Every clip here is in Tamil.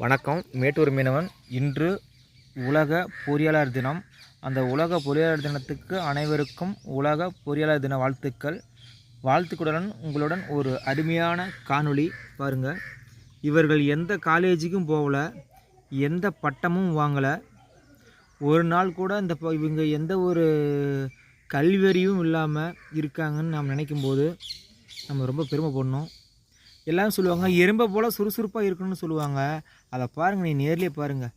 வணக்கம். மேட்டூர் மீனவன். இன்று உலக பொறியாளர் தினம். அந்த உலக பொறியாளர் தினத்துக்கு அனைவருக்கும் உலக பொறியாளர் தின வாழ்த்துக்கள். வாழ்த்துக்களுடன் உங்களுடன் ஒரு அருமையான காணொளி பாருங்கள் இவர்கள் எந்த காலேஜுக்கும் போகல எந்த பட்டமும் வாங்கலை. ஒரு நாள் கூட இந்த ப- இவங்க எந்த ஒரு கல்வியறிவும் இல்லாமல் இருக்காங்கன்னு நாம் நினைக்கும்போது நம்ம ரொம்ப பெருமைப்படணும். எல்லாரும் சொல்லுவாங்க எறும்பை போல் சுறுசுறுப்பாக இருக்கணும்னு சொல்லுவாங்க. அதை பாருங்கள் நீ நேர்லேயே பாருங்கள்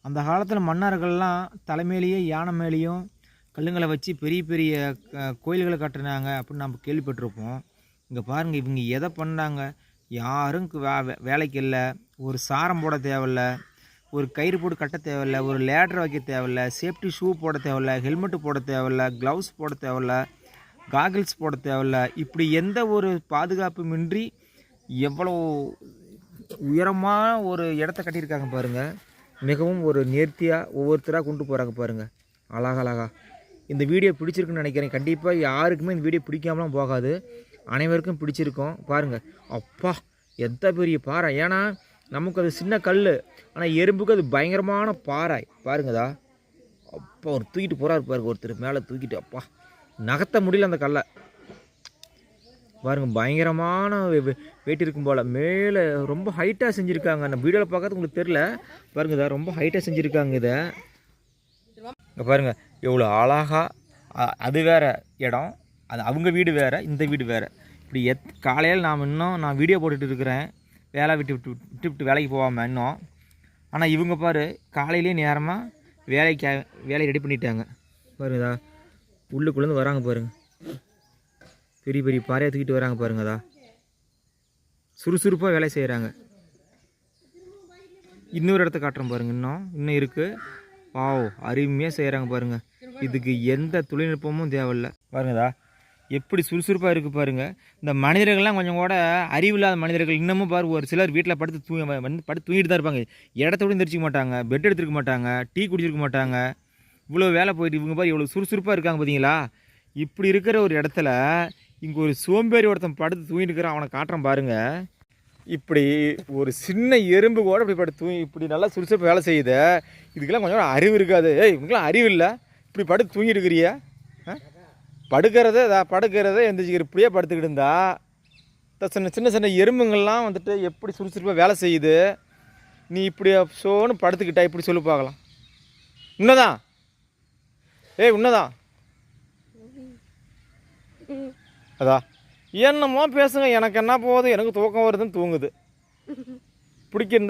அந்த காலத்தில் மன்னர்கள்லாம் தலைமையிலேயே யானை மேலேயும் கல்லுங்களை வச்சு பெரிய பெரிய கோயில்களை கட்டினாங்க அப்படின்னு நம்ம கேள்விப்பட்டிருப்போம். இங்கே பாருங்கள் இவங்க எதை பண்ணாங்க? யாரும் வே வே- வேலைக்கு இல்லை. ஒரு சாரம் போட தேவையில்ல. ஒரு கயிறு போட்டு கட்ட தேவையில்ல. ஒரு லேட்ரு வைக்க தேவையில்ல. சேஃப்டி ஷூ போட தேவையில்ல. ஹெல்மெட்டு போட தேவையில்ல. க்ளவுஸ் போட தேவையில்ல. காகிள்ஸ் போட தேவையில்ல. இப்படி எந்த ஒரு பாதுகாப்புமின்றி எவ்வளோ உயரமான ஒரு இடத்த கட்டியிருக்காங்க பாருங்கள் மிகவும் ஒரு நேர்த்தியாக ஒவ்வொருத்தராக கொண்டு போகிறாங்க பாருங்கள் அழகா அழகா. இந்த வீடியோ பிடிச்சிருக்குன்னு நினைக்கிறேன். கண்டிப்பாக யாருக்குமே இந்த வீடியோ பிடிக்காமலாம் போகாது. அனைவருக்கும் பிடிச்சிருக்கும். பாருங்கள் அப்பா எந்த பெரிய பாறை. ஏன்னா நமக்கு அது சின்ன கல் ஆனால் எறும்புக்கு அது பயங்கரமான பாறை. பாருங்கதா. அப்பா ஒரு தூக்கிட்டு போகிறாரு பாருங்க ஒருத்தர் மேலே தூக்கிட்டு. அப்பா. நகர்த்த முடியல அந்த கல்லை. பாருங்க பயங்கரமான வெயிட் இருக்கும் போல். மேலே ரொம்ப ஹைட்டாக செஞ்சுருக்காங்க. அந்த வீடியோவில் பார்க்கறது உங்களுக்கு தெரில பாருங்க இதை ரொம்ப ஹைட்டாக செஞ்சுருக்காங்க இதை. இங்கே பாருங்க எவ்வளோ அழகா அது வேறு இடம். அது அவங்க வீடு வேறு இந்த வீடு வேறு. இப்படி எத் காலையில் நான் இன்னும் நான் வீடியோ போட்டுட்டு இருக்கிறேன். வேலை விட்டு விட்டு விட்டு விட்டு வேலைக்கு போகாமல் இன்னும். ஆனால் இவங்க பாரு காலையிலேயே நேரமாக வேலைக்கு வேலையை ரெடி பண்ணிட்டாங்க. பாருங்கதா உள்ளுக்குள்ளேருந்து வராங்க பாருங்கள் பெரிய பெரிய பாறையை தூக்கிட்டு வராங்க பாருங்கதா சுறுசுறுப்பாக வேலை செய்கிறாங்க இன்னொரு இடத்த காட்டுறேன் பாருங்கள் இன்னும். இன்னும் இருக்குது பாவ் அருமையாக செய்கிறாங்க பாருங்கள் இதுக்கு எந்த தொழில்நுட்பமும் தேவையில்ல. பாருங்கதா எப்படி சுறுசுறுப்பாக இருக்குது பாருங்கள் இந்த மனிதர்கள்லாம் கொஞ்சம் கூட அறிவில்லாத மனிதர்கள். இன்னமும் பாரு ஒரு சிலர் வீட்டில் படுத்து தூ வந்து படுத்து தூங்கிட்டு தான் இருப்பாங்க. இடத்த கூட தெரிச்சிக்க மாட்டாங்க. பெட் எடுத்துருக்க மாட்டாங்க. டீ குடிச்சிருக்க மாட்டாங்க. இவ்வளோ வேலை போயிட்டு இவங்க பாரு இவ்வளோ சுறுசுறுப்பாக இருக்காங்க பார்த்தீங்களா இப்படி இருக்கிற ஒரு இடத்துல இங்கே ஒரு சோம்பேறி ஒருத்தன் படுத்து தூங்கிட்டு இருக்கிறான் அவனை காட்டுறான் பாருங்கள் இப்படி ஒரு சின்ன எறும்பு கூட இப்படி படுத்து தூங்கி இப்படி நல்லா சுறுசுறுப்பு வேலை செய்யுது. இதுக்கெல்லாம் கொஞ்சம் கூட அறிவு இருக்காது. ஏய் இவங்கெல்லாம் அறிவு இல்லை. இப்படி படுத்து தூங்கிட்டு இருக்கிறிய. படுக்கிறத இதா படுக்கிறத எழுந்திரிச்சிக்கிற இப்படியே படுத்துக்கிட்டு இருந்தா சின்ன சின்ன சின்ன எறும்புங்கள்லாம் வந்துட்டு எப்படி சுறுசுறுப்பாக வேலை செய்யுது? நீ இப்படி சோன்னு படுத்துக்கிட்டா இப்படி சொல்லி பார்க்கலாம். உண்மைதான். ஏய் உன்னதான் அதா. என்னமோ பேசுங்க எனக்கு என்ன போகுது எனக்கு தூக்கம் வருதுன்னு தூங்குது. பிடிக்கிறது